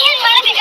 ಏನ್ ಮಾಡೋದೀಗ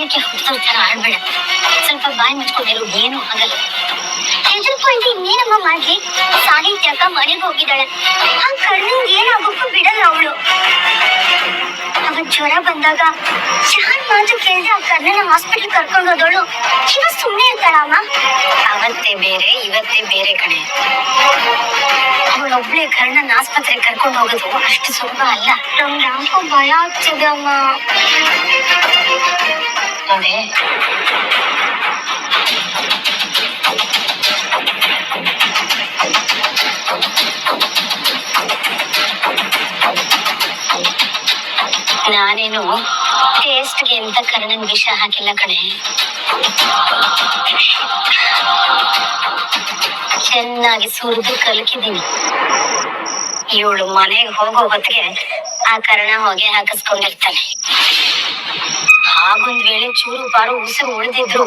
ಸಾಯಕ್ಕೆ ಹುಟ್ಟಿದ ತರ ಆಡ್ಬೇಡ ಸ್ವಲ್ಪ ಬಾಯಿ ಮುಚ್ಕೊಂಡಿರು ಏನು ಆಗಲ್ಲ. ಪಾಯಿಂಟ್ ಇನ್ನೇನಮ್ಮ ಮಾಡ್ಲಿ ಸಾಹಿತ್ಯಕ ಮನೆಗೆ ಹೋಗಿದ್ದಾಳೆ. ಆ ಕಣ್ಣಿಂಗ್ ಏನಾಗೋಕ್ಕೂ ಬಿಡಲ್ಲ ಅವಳು. ಅವನ್ ಜ್ವರ ಬಂದಾಗ ಶಾನ್ ಮಾತು ಕೇಳಿದ್ರೆ ಆ ಕರ್ಣನ ಹಾಸ್ಪಿಟಲ್ ಕರ್ಕೊಂಡು ಹೋದವಳು. ಇವ ಸುಮ್ಮನೆ ಇರ್ತಾಳಮ್ಮ ಅವತ್ತೇ ಬೇರೆ ಇವತ್ತೇ ಬೇರೆ ಕಣೆ. ಅವಳೊಬ್ಳೆ ಕರ್ಣನ ಆಸ್ಪತ್ರೆ ಕರ್ಕೊಂಡು ಹೋಗೋದು ಅಷ್ಟು ಸುಲಭ ಅಲ್ಲ. ನಮ್ಗೆ ಯಾಕೋ ಭಯ ಆಗ್ತದೆ ಅಮ್ಮ. ನಾನೇನು ಟೇಸ್ಟ್ಗೆ ಅಂತ ಕರ್ಣನ್ ವಿಷ ಹಾಕಿಲ್ಲ ಕಣೆ. ಚೆನ್ನಾಗಿ ಸುರಿದು ಕಲಕಿದೀನಿ ಇವಳು ಮನೆಗೆ ಹೋಗೋ ಹೊತ್ತಿಗೆ ಆ ಕರ್ಣ ಹೊಗೆ ಹಾಕಿಸ್ಕೊಂಡಿರ್ತಾನೆ. ಹಾಗೊಂದ್ ವೇಳೆ ಚೂರು ಬಾರು ಉಸಿರು ಉಳಿದಿದ್ರು,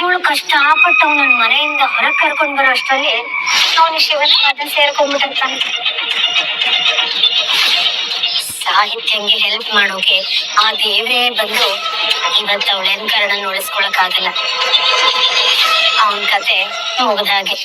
ಇವಳು ಕಷ್ಟಪಟ್ಟು ಅವನ ಮನೆಯಿಂದ ಹೊರಗೆ ಕರ್ಕೊಂಡ್ ಬರೋ ಅಷ್ಟರಲ್ಲಿ ಅವನು ಶಿವನ ಪಾದ ಸೇರ್ಕೊಂಡ್ಬಿಟ್ಟಿರ್ತಾನೆ. ಸಾಹಿತ್ಯಂಗೆ ಹೆಲ್ಪ್ ಮಾಡೋಕೆ ಆ ದೇವೇ ಬಂದು ಇವತ್ತು ಅವಳೇನ್ ಕರ್ಣನ್ ಅವನ್ ಕತೆ ಮುಗ್ದಾಗೆ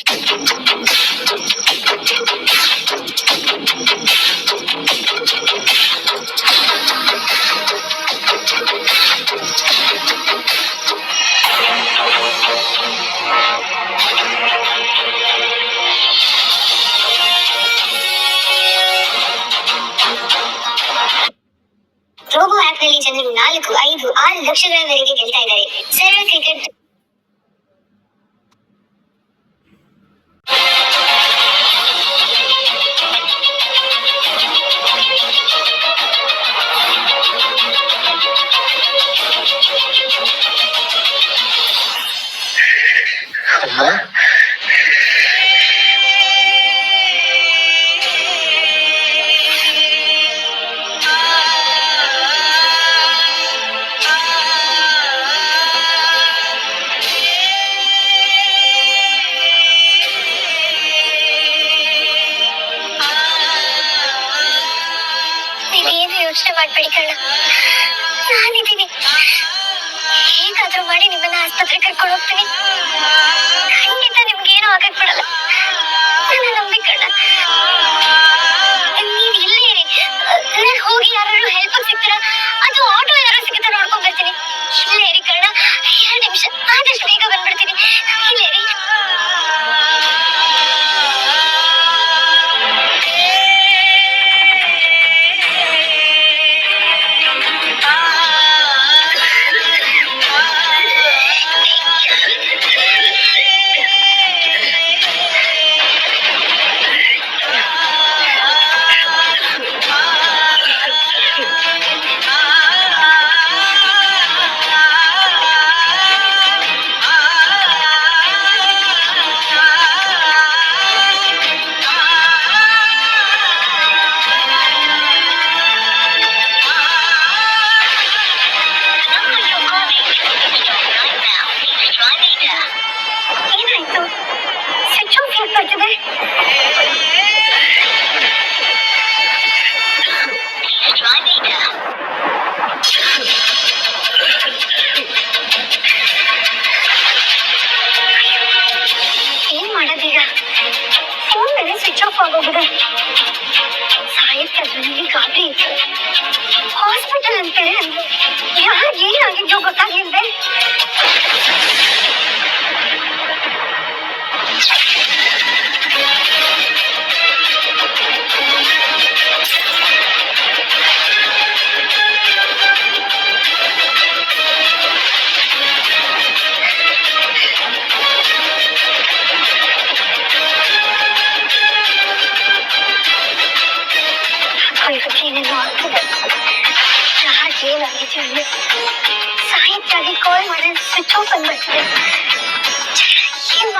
Actually,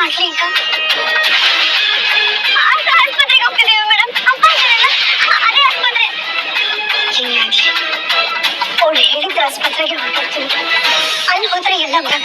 म्हटलं का असं हसपत्रे डॉक्टर देवी मॅडम अरे हसपत्रे ಅವಳು ಹೇಳಿದ ಆಸ್ಪತ್ರೆಗೆ ಹೊರಟಿರ್ತೀನಿ ಅಲ್ಲಿ ಹೋದ್ರೆ ಎಲ್ಲ ಮರ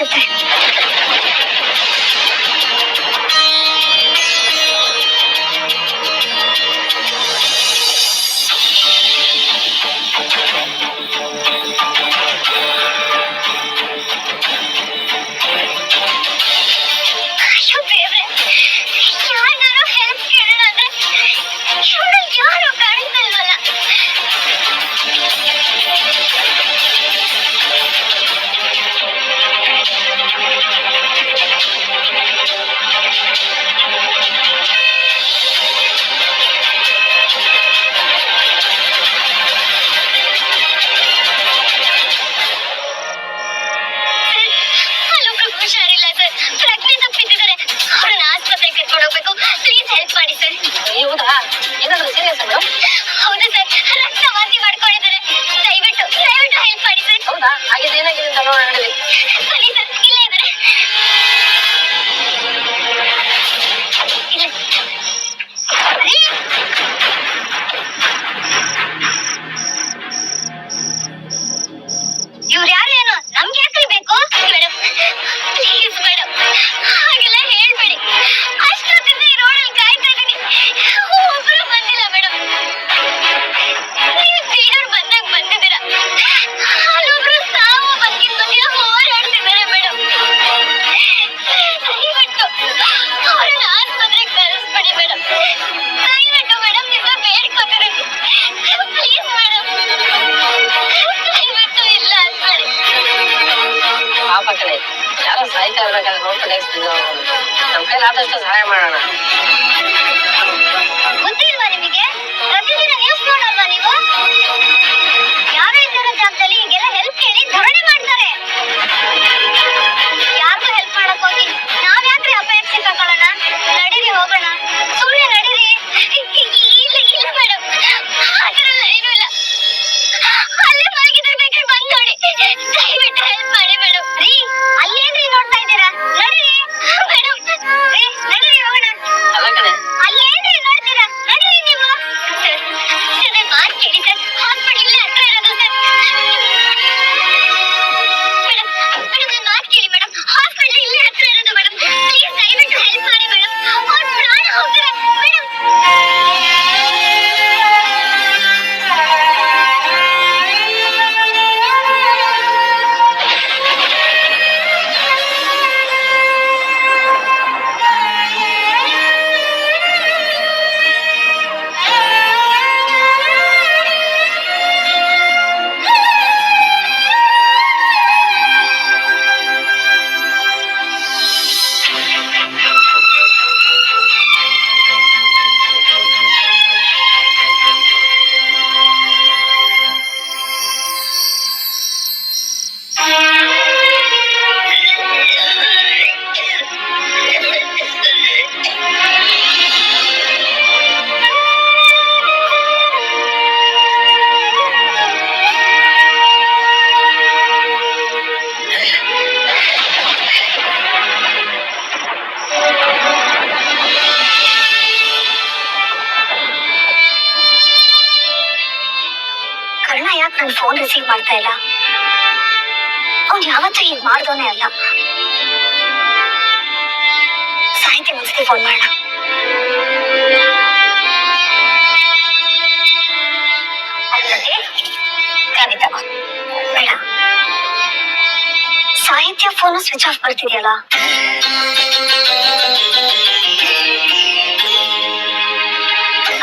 ಫೋನು ಸ್ವಿಚ್ ಆಫ್ ಬರ್ತಿದೆಯಲ್ಲ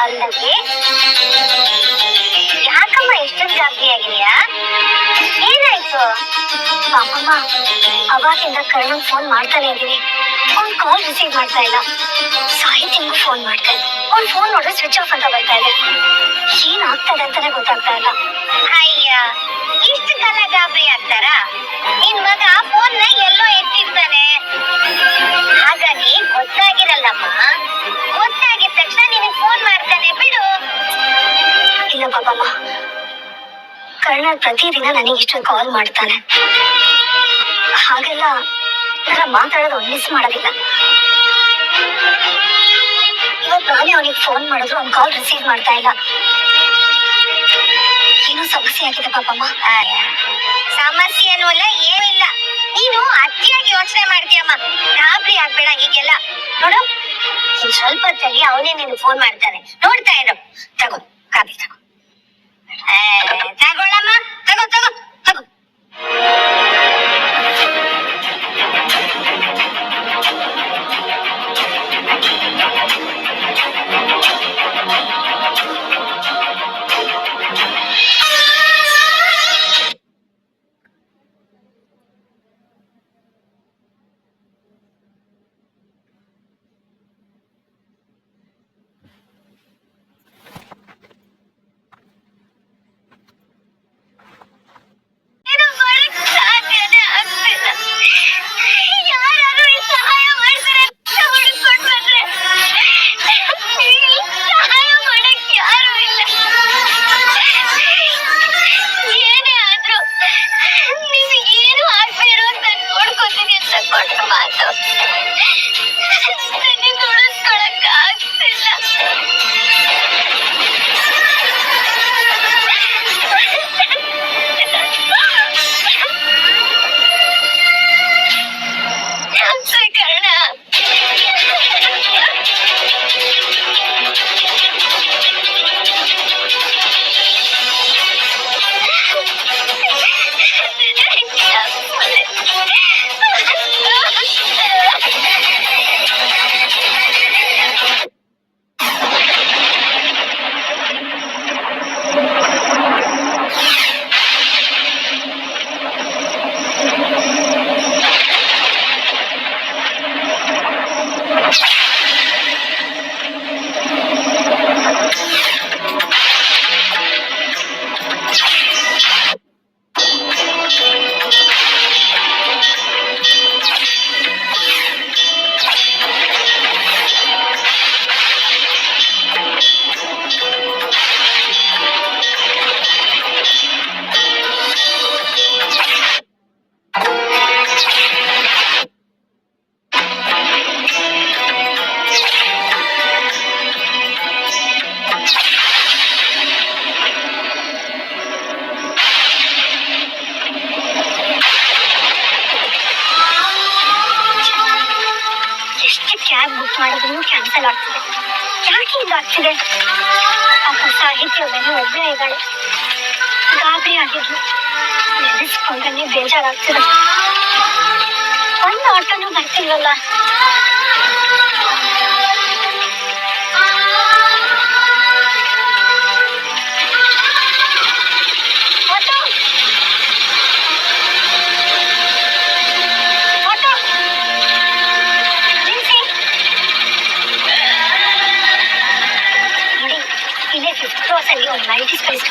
ಅಲ್ಲದೆ, ಯಾಕಮ್ಮ ಎಷ್ಟೊಂದು ಗಾಬರಿಯಾಗಿದೆಯಾ ಏನಾಯ್ತು? ಪಾಪಮ್ಮ, ಅವಾಗಿಂದ ಕರ್ಣ ಫೋನ್ ಮಾಡ್ತಾನೆ ಇದ್ದೀನಿ. ಅವ್ನ್ ಕಾಲ್ ರಿಸೀವ್ ಮಾಡ್ತಾ ಇಲ್ಲ. ಸಾಹಿತ್ಯಂಗೂ ಫೋನ್ ಮಾಡ್ತಾ ಇದ್ದೆ ಅವ್ನ್ ಫೋನ್ ನೋಡಿದ್ರೆ ಸ್ವಿಚ್ ಆಫ್ ಅಂತ ಬರ್ತಾ ಇದೆ. ಏನ್ ಆಗ್ತದೆ ಅಂತಾನೆ ಗೊತ್ತಾಗ್ತಾ ಇಲ್ಲ. ಅಯ್ಯ, ಇಷ್ಟು ಕಾಲ ಗಾಬರಿ ಆಗ್ತಾರಾ? ನಿನ್ ಮಗ ಗೊತ್ತಾಗಿರಲ್ಲಮ್ಮ ಗೊತ್ತಾಗಿದ ತಕ್ಷಣ ನಿನಗೆ ಫೋನ್ ಮಾಡ್ತಾನೆ ಬಿಡು. ಇಲ್ಲ ಪಾಪಮ್ಮ ಕರ್ಣ ಪ್ರತಿದಿನ ನನಗೆ ಇಷ್ಟೊಂದು ಕಾಲ್ ಮಾಡ್ತಾನೆ. ಹಾಗೆಲ್ಲ ನನ್ನ ಮಾತಾಡೋದು ಮಿಸ್ ಮಾಡೋದಿಲ್ಲ. ಇವತ್ತು ನಾನೇ ಅವನಿಗೆ ಫೋನ್ ಮಾಡಿದ್ರು ಅವ್ನ ಕಾಲ್ ರಿಸೀವ್ ಮಾಡ್ತಾ ಇಲ್ಲ. ಏನೋ ಸಮಸ್ಯೆ ಆಗಿದೆ ಪಾಪಮ್ಮ ಸಮಸ್ಯೆ ಅನ್ನೋಲ್ಲ ಏನಿಲ್ಲ ನೀನು ಅತಿಯಾಗಿ ಯೋಚನೆ ಮಾಡ್ತೀಯಮ್ಮ. ಗಾಬರಿ ಆಗ್ಬೇಡ ಹೀಗೆಲ್ಲ. ನೋಡು ಇನ್ ಸ್ವಲ್ಪ ಹೊತ್ತಲ್ಲಿ ಅವನೇ ನಿನ್ ಫೋನ್ ಮಾಡ್ತಾನೆ. ನೋಡ್ತಾ ಇರು. ತಗೋ ಕಾಪಿ ತಗೋ.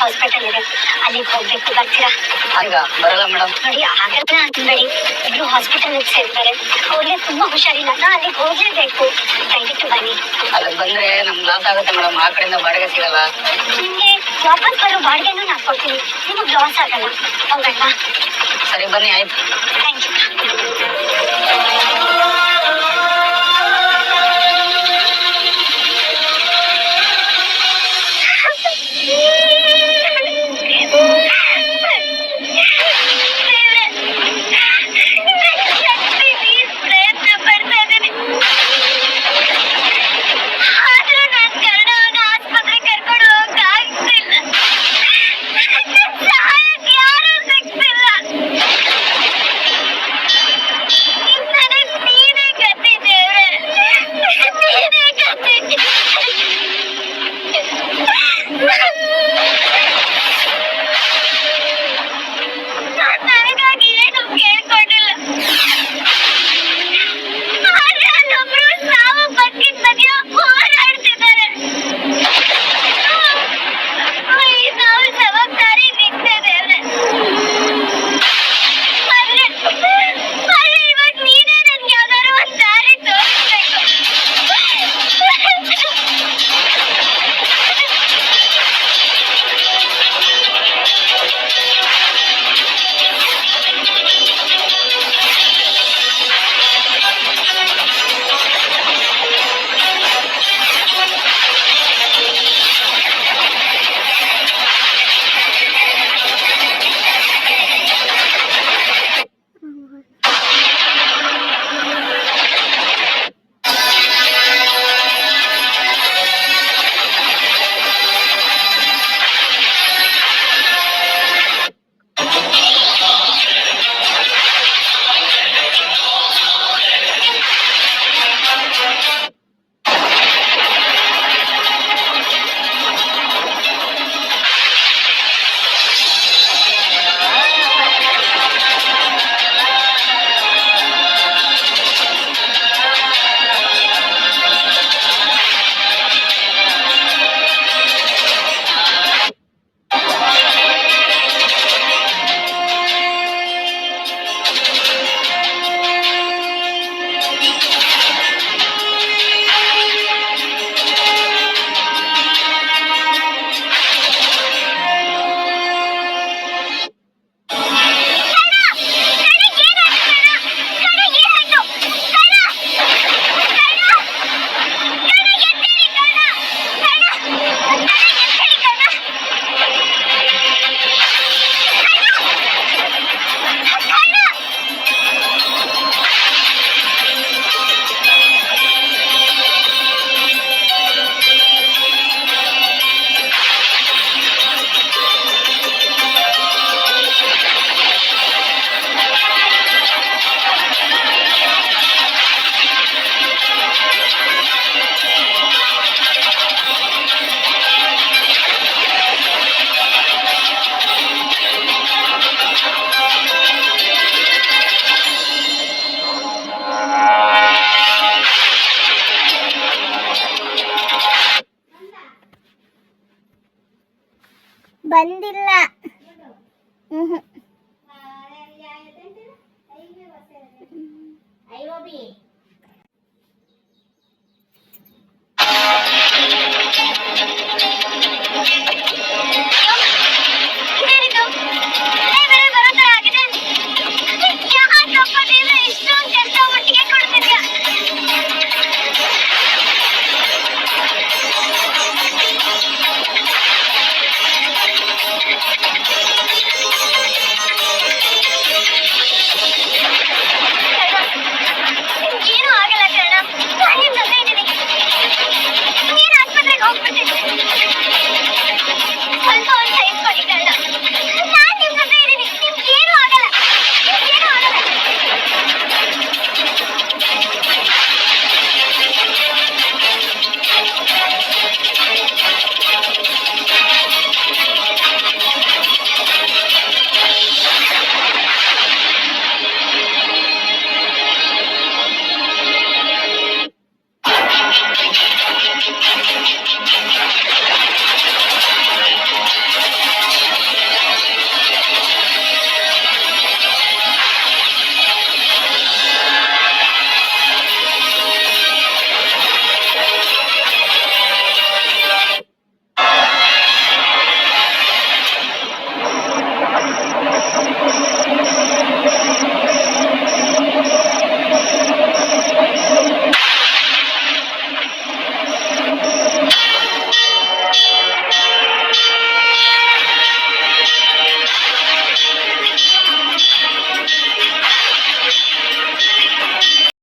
ಮಲ್ಟಿ ಸ್ಪೈಸ್ ಹಾಸ್ಪಿಟಲ್ ಇದೆ ಅಲ್ಲಿಗೆ ಹೋಗ್ಬೇಕು ಬರ್ತೀರಾ ಹಂಗ ಬರಲ್ಲ ಮೇಡಮ್ ನೋಡಿ ಆಗಲ್ಲ ಅಂತಬೇಡಿ ಇಬ್ರು ಹಾಸ್ಪಿಟಲ್ ಸೇರ್ತಾರೆ ಅವ್ರಿಗೆ ತುಂಬಾ ಹುಷಾರಿಲ್ಲ ನಾ ಅಲ್ಲಿಗೆ ಹೋಗ್ಲೇಬೇಕು ದಯವಿಟ್ಟು ಬನ್ನಿ ಅದಕ್ಕೆ ಬಂದ್ರೆ ನಮ್ಗೆ ಲಾಸ್ ಆಗುತ್ತೆ ಮೇಡಮ್ ಆ ಕಡೆಯಿಂದ ಬಾಡಿಗೆ ಸಿಗಲ್ಲ ನಿಮ್ಗೆ ವಾಪಸ್ ಬರೋ ಬಾಡಿಗೆನೂ ನಾನು ಕೊಡ್ತೀನಿ ನಿಮಗೆ ಲಾಸ್ ಆಗಲ್ಲ ಹೋಗಣ್ಣ ಸರಿ ಬನ್ನಿ ಆಯ್ತು ಥ್ಯಾಂಕ್ ಯು ಬಂದಿಲ್ಲ. ಹ್ಮ್.